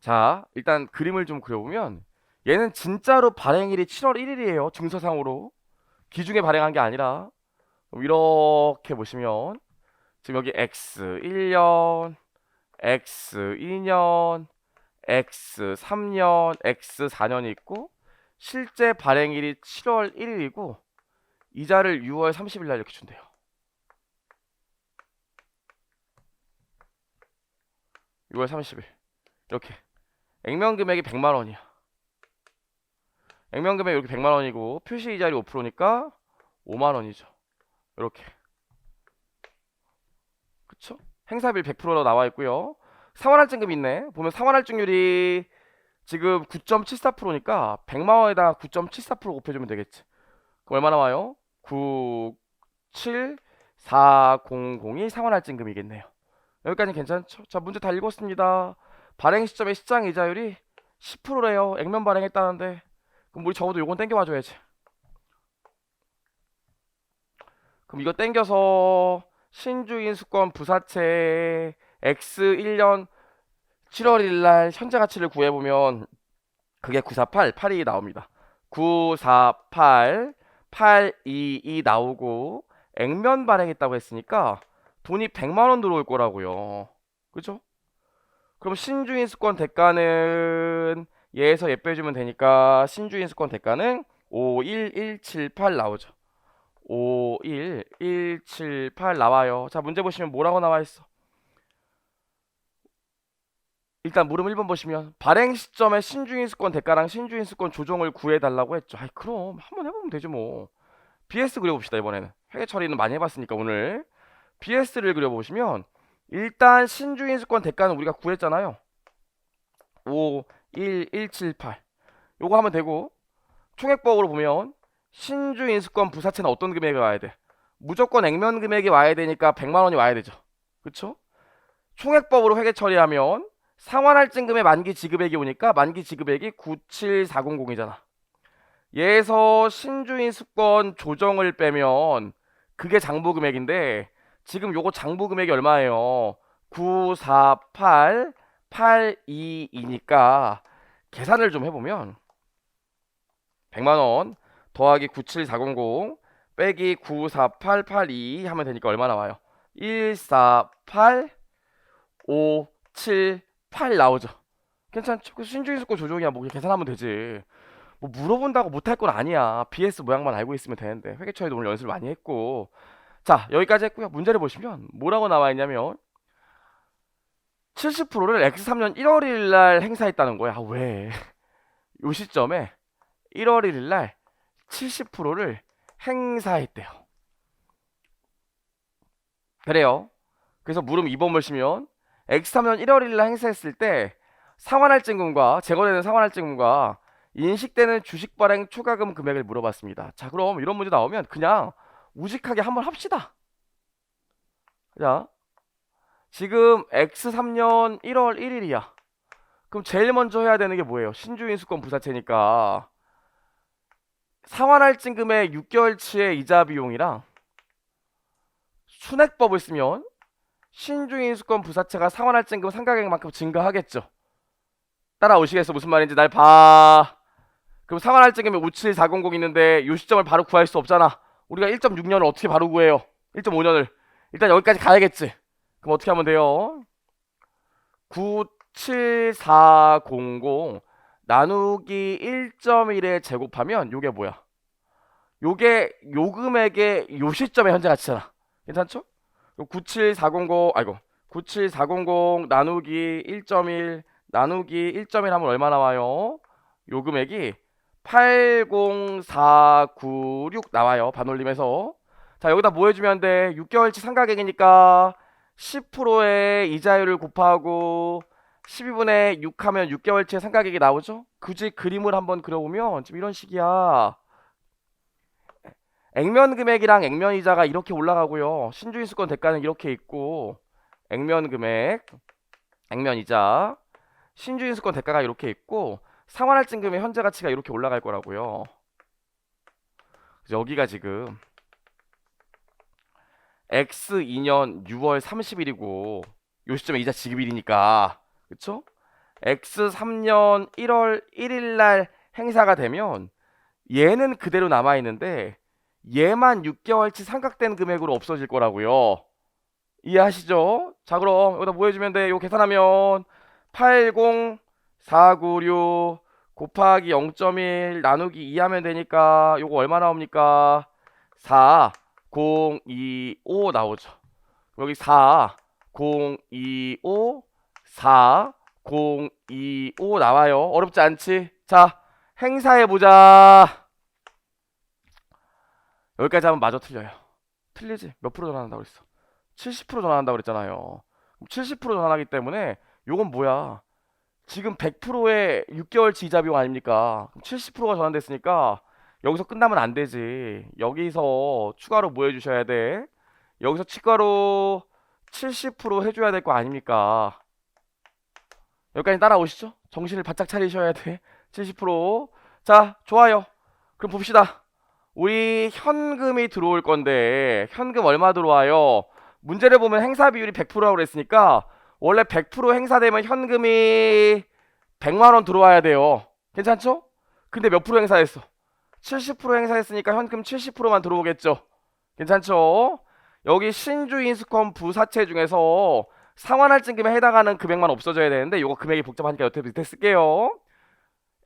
자, 일단 그림을 좀 그려보면 얘는 진짜로 발행일이 7월 1일이에요. 증서상으로. 기중에 발행한 게 아니라 이렇게 보시면 지금 여기 X 1년, X 2년, X 3년, X 4년이 있고 실제 발행일이 7월 1일이고 이자를 6월 30일 날 이렇게 준대요. (6월 30일) 이렇게 액면 금액이 100만 원이야. 액면 금액이 이렇게 100만 원이고 표시 이자율이 5%니까 5만 원이죠. 이렇게. 그쵸? 행사비율 100%로 나와 있고요. 상환할증금 있네. 보면 상환할증률이 지금 9.74%니까 100만 원에다가 9.74% 곱해주면 되겠지. 그럼 얼마 나와요? 9, 7, 4, 0, 0이 상환할증금이겠네요. 여기까지는 괜찮죠? 자, 문제 다 읽었습니다. 발행 시점의 시장 이자율이 10%래요. 액면 발행했다는데. 그럼 우리 적어도 요건 땡겨와 줘야지. 그럼 이거 땡겨서 신주인수권 부사채 X 1년 7월 1일 날 현재 가치를 구해보면 그게 948, 82 나옵니다. 948, 822 나오고 액면 발행했다고 했으니까 돈이 100만 원 들어올 거라고요. 그죠? 그럼 신주인수권 대가는 얘에서 얘 빼주면 되니까 신주인수권 대가는 51178 나오죠. 51178 나와요. 자, 문제 보시면 뭐라고 나와 있어? 일단 물음 1번 보시면 발행 시점에 신주인수권 대가랑 신주인수권 조정을 구해달라고 했죠. 아이 그럼 한번 해보면 되죠 뭐. BS 그려봅시다 이번에는. 회계 처리는 많이 해봤으니까 오늘. BS를 그려보시면 일단 신주인수권 대가는 우리가 구했잖아요. 5, 1, 1, 7, 8. 요거 하면 되고 총액법으로 보면 신주인수권 부사채는 어떤 금액이 와야 돼? 무조건 액면 금액이 와야 되니까 100만 원이 와야 되죠. 그쵸? 총액법으로 회계 처리하면 상환할증금의 만기 지급액이 오니까 만기 지급액이 97400이잖아. 얘에서 신주인수권 조정을 빼면 그게 장부 금액인데 지금 요거 장부 금액이 얼마예요? 948 822니까 계산을 좀 해보면 100만원 더하기 97400 빼기 94882 하면 되니까 얼마 나와요? 148 578 나오죠. 괜찮죠? 그 신주인수권 조정이야 뭐 계산하면 되지. 뭐 물어본다고 못할 건 아니야. BS 모양만 알고 있으면 되는데 회계처에도 오늘 연습을 많이 했고 자 여기까지 했고요. 문제를 보시면 뭐라고 나와 있냐면 70%를 X3년 1월 1일 날 행사했다는 거야. 아, 왜? 요 시점에 1월 1일 날 70%를 행사했대요. 그래요. 그래서 물음 2번 보시면 X3년 1월 1일 날 행사했을 때 상환할증금과 제거되는 상환할증금과 인식되는 주식 발행 추가금 금액을 물어봤습니다. 자, 그럼 이런 문제 나오면 그냥 우직하게 한번 합시다. 자, 지금 X3년 1월 1일이야. 그럼 제일 먼저 해야 되는 게 뭐예요? 신주인수권 부사채니까 상환할증금의 6개월치의 이자 비용이랑 순액법을 쓰면 신주인수권 부사채가 상환할증금 상가액만큼 증가하겠죠. 따라오시겠어? 무슨 말인지 날 봐. 그럼 상환할증금이 57400 있는데 이 시점을 바로 구할 수 없잖아. 우리가 1.6년을 어떻게 바로 구해요? 1.5년을. 일단 여기까지 가야겠지. 그럼 어떻게 하면 돼요? 97400 나누기 1.1에 제곱하면 요게 뭐야? 요게 요 금액의 요 시점의 현재 가치잖아. 괜찮죠? 97400 아이고 97400 나누기 1.1 나누기 1.1 하면 얼마 나와요? 요 금액이 80496 나와요. 반올림에서. 자, 여기다 뭐 해주면 돼? 6개월치 상가액이니까 10%의 이자율을 곱하고 12분의 6 하면 6개월치의 상가액이 나오죠? 굳이 그림을 한번 그려보면 지금 이런 식이야. 액면 금액이랑 액면 이자가 이렇게 올라가고요. 신주인수권 대가는 이렇게 있고 액면 금액, 액면 이자, 신주인수권 대가가 이렇게 있고 상환할증금의 현재 가치가 이렇게 올라갈 거라고요. 여기가 지금 X 2년 6월 30일이고 요 시점에 이자 지급일이니까 그쵸? X 3년 1월 1일 날 행사가 되면 얘는 그대로 남아 있는데 얘만 6개월치 삼각된 금액으로 없어질 거라고요. 이해하시죠? 자, 그럼 여기다 뭐 해주면 돼? 이거 계산하면 80496 곱하기 0.1 나누기 2 하면 되니까 요거 얼마 나옵니까? 4 0 2 5 나오죠. 여기 4 0 2 5 4 0 2 5 나와요. 어렵지 않지? 자, 행사해 보자. 여기까지 하면 마저 틀려요. 틀리지? 몇 프로 전환한다고 그랬어? 70% 전환한다고 그랬잖아요. 70% 전환하기 때문에 요건 뭐야? 지금 100%의 6개월치 이자 비용 아닙니까? 70%가 전환됐으니까 여기서 끝나면 안 되지. 여기서 추가로 뭐 해주셔야 돼? 여기서 추가로 70% 해줘야 될 거 아닙니까? 여기까지 따라오시죠? 정신을 바짝 차리셔야 돼. 70%. 자, 좋아요. 그럼 봅시다. 우리 현금이 들어올 건데, 현금 얼마 들어와요? 문제를 보면 행사 비율이 100%라고 그랬으니까, 원래 100% 행사되면 현금이 100만 원 들어와야 돼요. 괜찮죠? 근데 몇 프로 행사했어? 70% 행사했으니까 현금 70%만 들어오겠죠? 괜찮죠? 여기 신주 인수권 부사채 중에서 상환할증 금에 해당하는 금액만 없어져야 되는데 이거 금액이 복잡하니까 여태 밑에 쓸게요.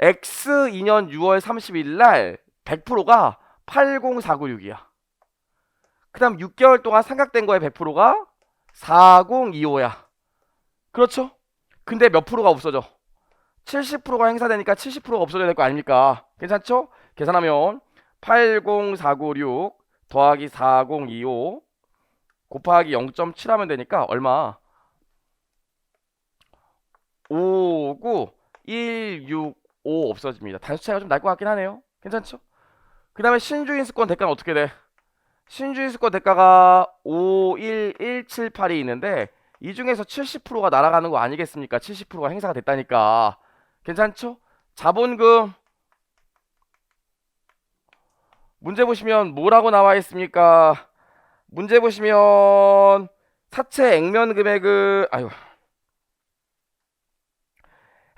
X 2년 6월 30일 날 100%가 80496이야. 그 다음 6개월 동안 삼각된 거에 100%가 4025야. 그렇죠? 근데 몇 프로가 없어져? 70%가 행사되니까 70%가 없어져야 될 거 아닙니까? 괜찮죠? 계산하면 80496 더하기 4025 곱하기 0.7 하면 되니까 얼마? 59165 없어집니다. 단수 차이가 좀 날 것 같긴 하네요. 괜찮죠? 그 다음에 신주인수권 대가는 어떻게 돼? 신주인수권 대가가 51178이 있는데 이 중에서 70%가 날아가는 거 아니겠습니까? 70%가 행사가 됐다니까. 괜찮죠? 자본금 문제 보시면 뭐라고 나와 있습니까? 문제 보시면 사채 액면 금액은 아유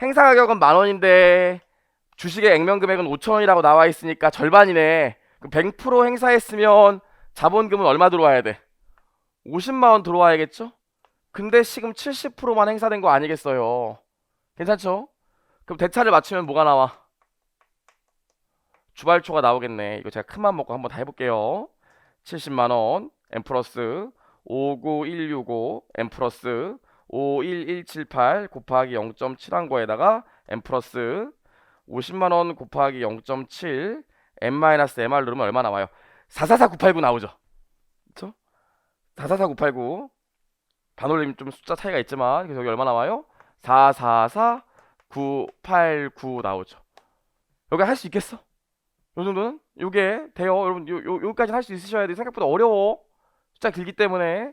행사 가격은 만 원인데 주식의 액면 금액은 5천 원이라고 나와 있으니까 절반이네. 그럼 100% 행사했으면 자본금은 얼마 들어와야 돼? 50만 원 들어와야겠죠? 근데 지금 70%만 행사된 거 아니겠어요? 괜찮죠? 그럼 대차를 맞추면 뭐가 나와? 주발초가 나오겠네. 이거 제가 큰맘 먹고 한번 다 해볼게요. 70만 원, M 플러스 59165, M 플러스 51178 곱하기 0.7한 거에다가 M 플러스 50만 원 곱하기 0.7 M 마이너스 MR 누르면 얼마 나와요? 444989 나오죠. 그쵸? 444989 반올림 좀 숫자 차이가 있지만 여기 얼마 나와요? 444989 나오죠. 여기 할 수 있겠어? 요 정도는? 요게 돼요. 여러분 요, 요, 여기까지는 할 수 있으셔야 돼. 생각보다 어려워. 숫자 길기 때문에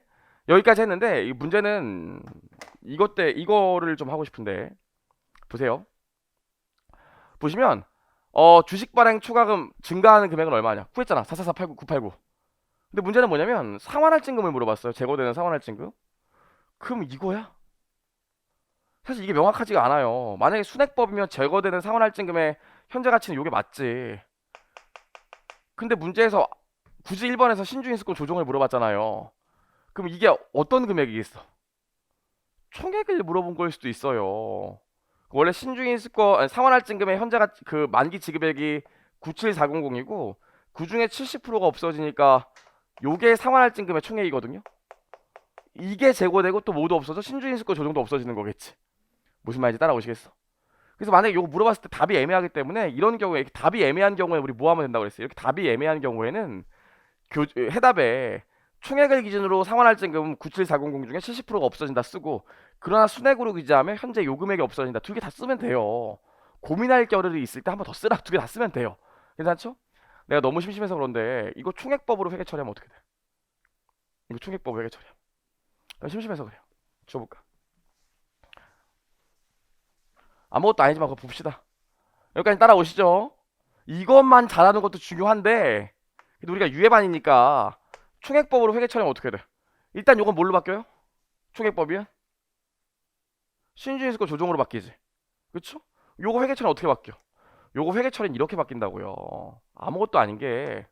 여기까지 했는데 이 문제는 이것 때 이거를 좀 하고 싶은데 보세요. 보시면 어 주식 발행 추가금 증가하는 금액은 얼마냐? 구했잖아. 44489 989. 근데 문제는 뭐냐면 상환할증금을 물어봤어요. 제거되는 상환할증금. 그럼 이거야? 사실 이게 명확하지가 않아요. 만약에 순액법이면 제거되는 상환할증금의 현재 가치는 이게 맞지. 근데 문제에서 굳이 1번에서 신주인수권 조정을 물어봤잖아요. 그럼 이게 어떤 금액이겠어? 총액을 물어본 걸 수도 있어요. 원래 신주인수권 아니, 상환할증금의 현재 가치 그 만기 지급액이 97400이고 그 중에 70%가 없어지니까 요게 상환할증금의 총액이거든요. 이게 제거되고 또 모두 없어져 신주인수권 조정도 없어지는 거겠지. 무슨 말인지 따라오시겠어? 그래서 만약에 이거 물어봤을 때 답이 애매하기 때문에 이런 경우에 답이 애매한 경우에 우리 뭐 하면 된다고 그랬어요? 이렇게 답이 애매한 경우에는 교, 해답에 총액을 기준으로 상환할증금 97400 중에 70%가 없어진다 쓰고 그러나 순액으로 기재하면 현재 요 금액이 없어진다 두 개 다 쓰면 돼요. 고민할 겨를이 있을 때 한 번 더 쓰라 두 개 다 쓰면 돼요. 괜찮죠? 내가 너무 심심해서 그런데 이거 총액법으로 회계 처리하면 어떻게 돼? 이거 총액법 회계 처리하면 나 심심해서 그래요. 줘볼까? 아무것도 아니지만 그거 봅시다. 여기까지 따라오시죠. 이것만 잘하는 것도 중요한데 그래도 우리가 유예반이니까 총액법으로 회계 처리하면 어떻게 돼? 일단 요건 뭘로 바뀌어요? 총액법이야? 신주인수권 조정으로 바뀌지. 그쵸? 요거 회계 처리는 어떻게 바뀌어? 요거 회계 처리는 이렇게 바뀐다고요. 아무것도 아닌 게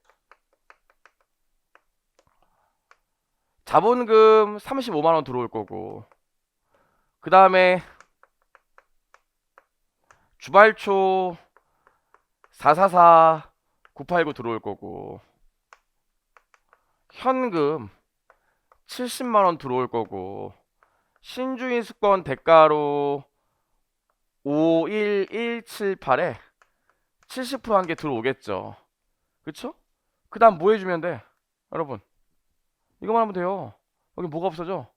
자본금 35만 원 들어올 거고 그 다음에 주발초 444 989 들어올 거고 현금 70만 원 들어올 거고 신주인 수권 대가로 51178에 70%한 개 들어오겠죠. 그쵸? 그 다음 뭐 해주면 돼? 여러분. 이거만 하면 돼요. 여기 뭐가 없어져?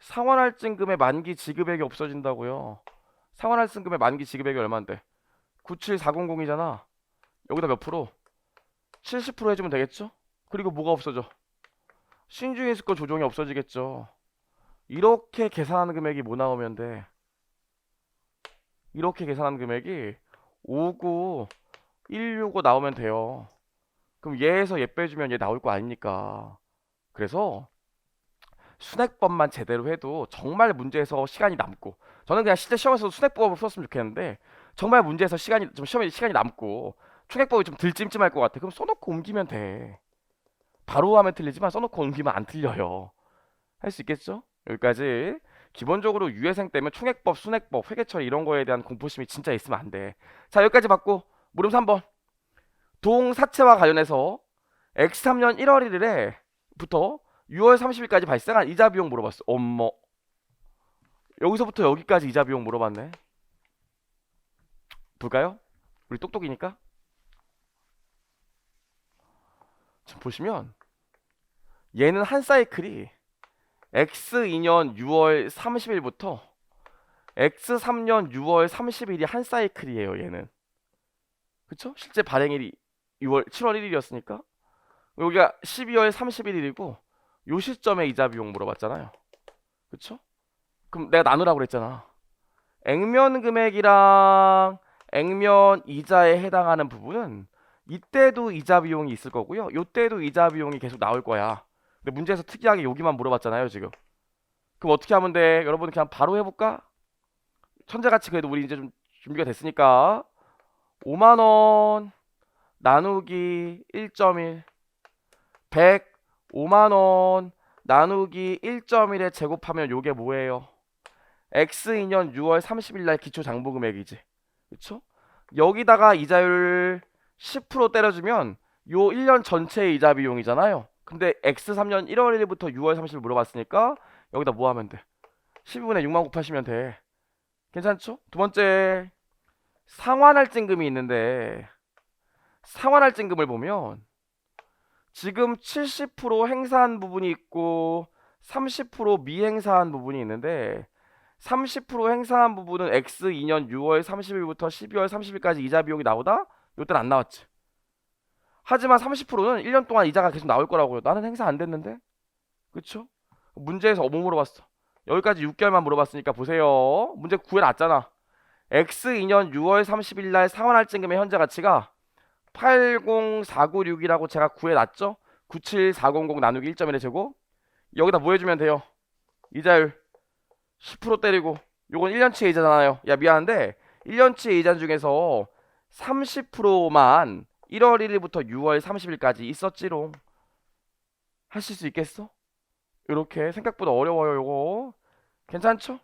상환할증금의 만기 지급액이 없어진다고요. 상환할증금의 만기 지급액이 얼마인데? 97400이잖아. 여기다 몇 프로? 70% 해주면 되겠죠? 그리고 뭐가 없어져? 신중인 수권 조정이 없어지겠죠. 이렇게 계산하는 금액이 뭐 나오면 돼? 이렇게 계산하는 금액이 59 165 나오면 돼요. 그럼 얘에서 얘 빼주면 얘 나올 거 아닙니까? 그래서 순액법만 제대로 해도 정말 문제에서 시간이 남고 저는 그냥 실제 시험에서 순액법을 풀었으면 좋겠는데 정말 문제에서 시간이 좀 시험에 시간이 남고 총액법이 좀덜 찜찜할 것 같아. 그럼 써놓고 옮기면 돼. 바로 하면 틀리지만 써놓고 옮기면 안 틀려요. 할 수 있겠죠? 여기까지. 기본적으로 유예생 때문에 총액법, 순액법, 회계처리 이런 거에 대한 공포심이 진짜 있으면 안 돼. 자, 여기까지 받고 물음 3번. 동사채와 관련해서 X3년 1월 1일에 부터 6월 30일까지 발생한 이자 비용 물어봤어. 엄머. 여기서부터 여기까지 이자 비용 물어봤네. 볼까요? 우리 똑똑이니까. 지금 보시면 얘는 한 사이클이 X2년 6월 30일부터 X3년 6월 30일이 한 사이클이에요, 얘는. 그쵸? 실제 발행일이 6월 7월 1일이었으니까 여기가 12월 31일이고 요 시점에 이자 비용 물어봤잖아요. 그쵸? 그럼 내가 나누라고 그랬잖아. 액면 금액이랑 액면 이자에 해당하는 부분은 이때도 이자 비용이 있을 거고요. 요때도 이자 비용이 계속 나올 거야. 근데 문제에서 특이하게 여기만 물어봤잖아요, 지금. 그럼 어떻게 하면 돼? 여러분 그냥 바로 해볼까? 천재같이 그래도 우리 이제 좀 준비가 됐으니까 5만 원 나누기 1.1 100 5만 원 나누기 1.1에 제곱하면 요게 뭐예요? X2년 6월 30일 날 기초 장부 금액이지. 그쵸? 여기다가 이자율 10% 때려주면 요 1년 전체의 이자 비용이잖아요. 근데 X3년 1월 1일부터 6월 30일 물어봤으니까 여기다 뭐 하면 돼? 12분의 6만 곱하시면 돼. 괜찮죠? 두 번째 상환할증금이 있는데 상환할증금을 보면 지금 70% 행사한 부분이 있고 30% 미행사한 부분이 있는데 30% 행사한 부분은 X 2년 6월 30일부터 12월 30일까지 이자 비용이 나오다? 요때는 안 나왔지. 하지만 30%는 1년 동안 이자가 계속 나올 거라고요. 나는 행사 안 됐는데? 그쵸? 문제에서 어머 물어봤어. 여기까지 6개월만 물어봤으니까 보세요. 문제 구해놨잖아. X 2년 6월 30일 날 상환할증금의 현재 가치가 80496이라고 제가 구해놨죠? 97400 나누기 1.1의 제곱 여기다 뭐 해주면 돼요? 이자율 10% 때리고 요건 1년치 이자잖아요 야 미안한데 1년치 이자 중에서 30%만 1월 1일부터 6월 30일까지 있었지롱 하실 수 있겠어? 이렇게 생각보다 어려워요 요거 괜찮죠?